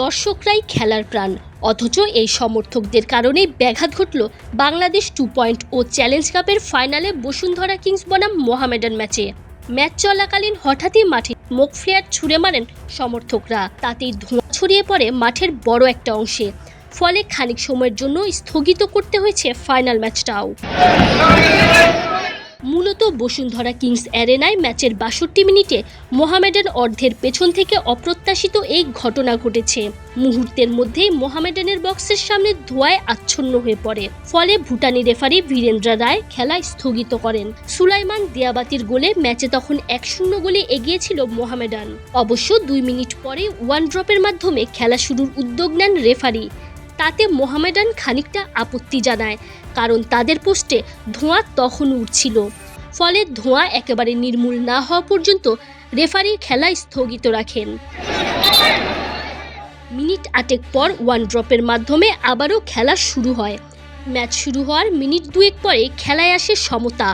দর্শকরাই খেলার প্রাণ। অথচ এই সমর্থকদের কারণেই ব্যাঘাত ঘটল Bangladesh two point O challenge কাপের ফাইনালে বসুন্ধরা কিংস বনাম মোহামেডান ম্যাচে। ম্যাচ চলাকালীন হঠাৎই মাঠে মুখ ফ্লেয়ার ছুড়ে মারেন সমর্থকরা। তাতেই ধোঁয়া ছড়িয়ে পড়ে মাঠের বড় একটা অংশে। ফলে খানিক সময়ের জন্য স্থগিত করতে হয়েছে ফাইনাল ম্যাচটাও। মূলত বসুন্ধরা কিংস অ্যারেনায় ম্যাচের বাষট্টি মিনিটে মোহামেডান অর্ধের পেছন থেকে অপ্রত্যাশিত এই ঘটনা ঘটেছে। মুহূর্তের মধ্যেই মোহামেডানের বক্সের সামনে ধোঁয়ায় আচ্ছন্ন হয়ে পড়ে। ফলে ভুটানি রেফারি বীরেন্দ্র রায় খেলা স্থগিত করেন। সুলাইমান দিয়াবাতির গোলে ম্যাচে তখন এক শূন্য গোলে এগিয়েছিল মোহামেডান। অবশ্য দুই মিনিট পরে ওয়ান ড্রপের মাধ্যমে খেলা শুরুর উদ্যোগ নেন রেফারি। তাতে মোহামেডান খানিকটা আপত্তি জানায়, কারণ তাদের পোস্টে ধোঁয়া তখন উঠছিল। ফলে ধোঁয়া একেবারে নির্মূল না হওয়া পর্যন্ত রেফারি খেলা স্থগিত রাখেন। মিনিট আটেক পর ওয়ান ড্রপের মাধ্যমে আবারও খেলা শুরু হয়। ম্যাচ শুরু হওয়ার মিনিট দুয়েক পরে খেলায় আসে সমতা।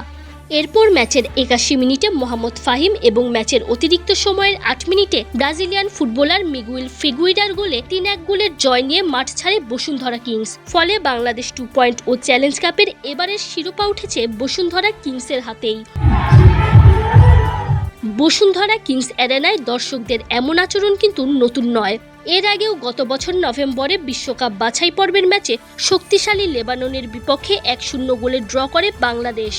এরপর ম্যাচের একাশি মিনিটে মোহাম্মদ ফাহিম এবং ম্যাচের অতিরিক্ত সময়ের আট মিনিটে ব্রাজিলিয়ান ফুটবলার মিগুইল ফিগুইডার গোলে তিন এক গোলের জয় নিয়ে মাঠ ছাড়ে বসুন্ধরা কিংস। ফলে Bangladesh two point O challenge কাপের এবারের শিরোপা উঠেছে বসুন্ধরা কিংসের হাতেই। বসুন্ধরা কিংস অ্যারেনায় দর্শকদের এমন আচরণ কিন্তু নতুন নয়। এর আগেও গত বছর নভেম্বরে বিশ্বকাপ বাছাই পর্বের ম্যাচে শক্তিশালী লেবাননের বিপক্ষে এক শূন্য গোলে ড্র করে বাংলাদেশ।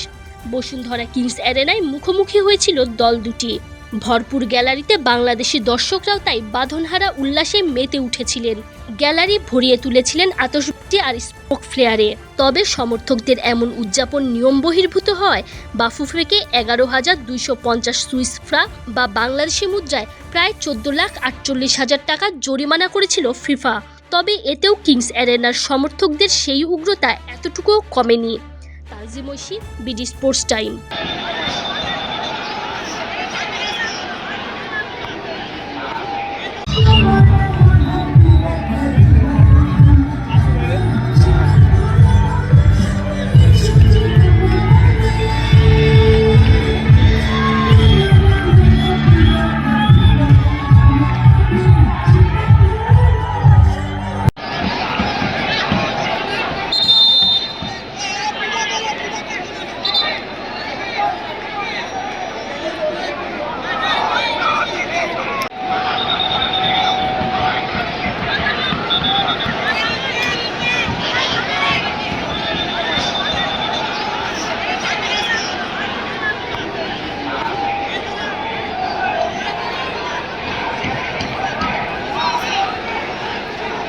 বসুন্ধরা কিংস অ্যারেনায় মুখোমুখি হয়েছিল দল দুটি। ভরপুর গ্যালারিতে বাংলাদেশি দর্শকরাও তাই বাঁধনহারা উল্লাসে মেতে উঠেছিলেন। গ্যালারি ভরিয়ে তুলেছিলেন আতসবাজি আর স্পোক ফ্লেয়ারে। তবে সমর্থকদের এমন উদযাপন নিয়ম বহির্ভূত হয় বাফুফেকে এগারো হাজার দুইশো পঞ্চাশ সুইস ফ্রা বা বাংলাদেশি মুদ্রায় প্রায় চোদ্দ লাখ আটচল্লিশ হাজার টাকা জরিমানা করেছিল ফিফা। তবে এতেও কিংস অ্যারেনার সমর্থকদের সেই উগ্রতা এতটুকুও কমেনি। Tazim Oishi BD sports time.